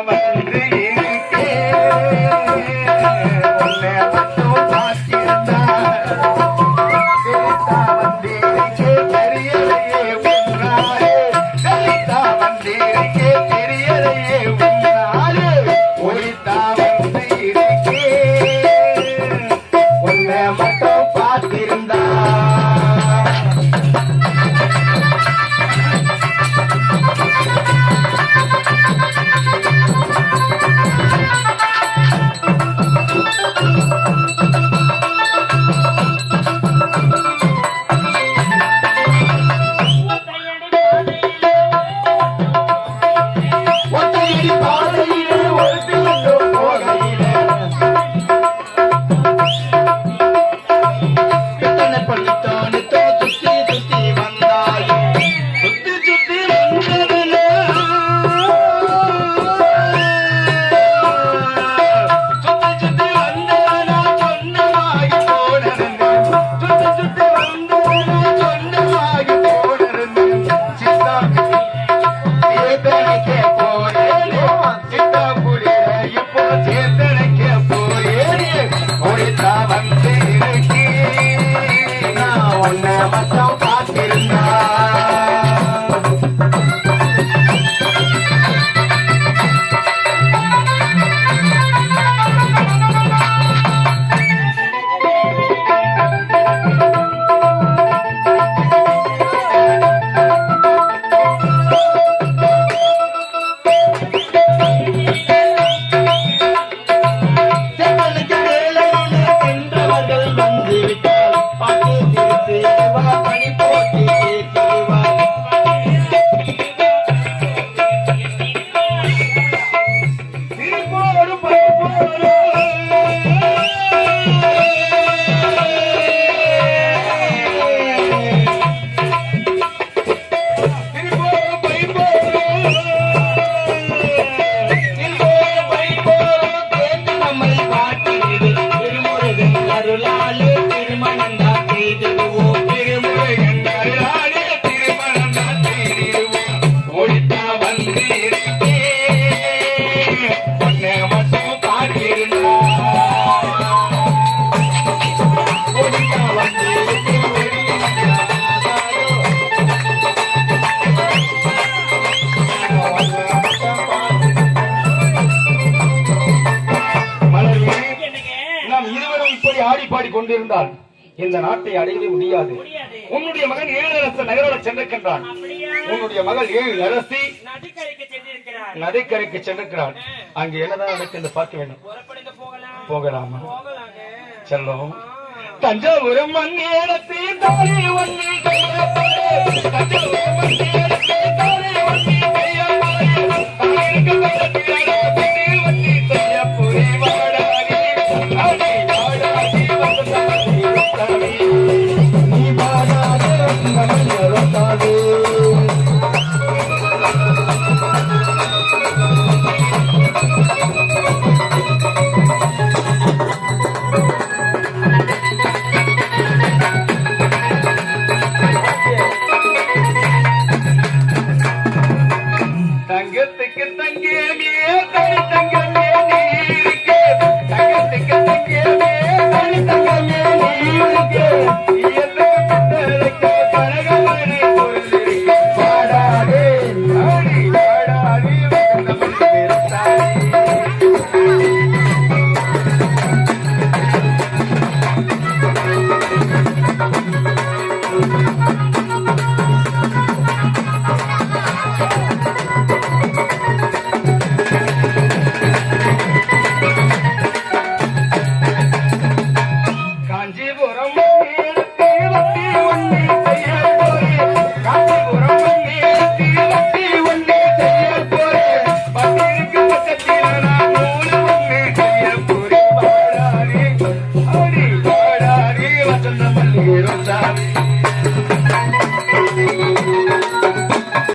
வந்து கொண்டிருந்தால் இந்த நாட்டை அடையவே முடியாது. உன்னுடைய மகன் ஏழு அரசு நகரோட சென்றிருக்கின்றான். உன்னுடைய மகள் ஏழு அரசி நதிக்கரைக்கு சென்றிருக்கிறாள். அங்கு என்னதான் நடக்கிறது பார்க்க வேண்டும். போகலாமா. செல்லும் தஞ்சாவூர் மண்ணேரத்தில் தாலி ஒன்று தஞ்சாவூர் மண்ணே தங்கத்துக்கு தங்கே தங்கி தங்க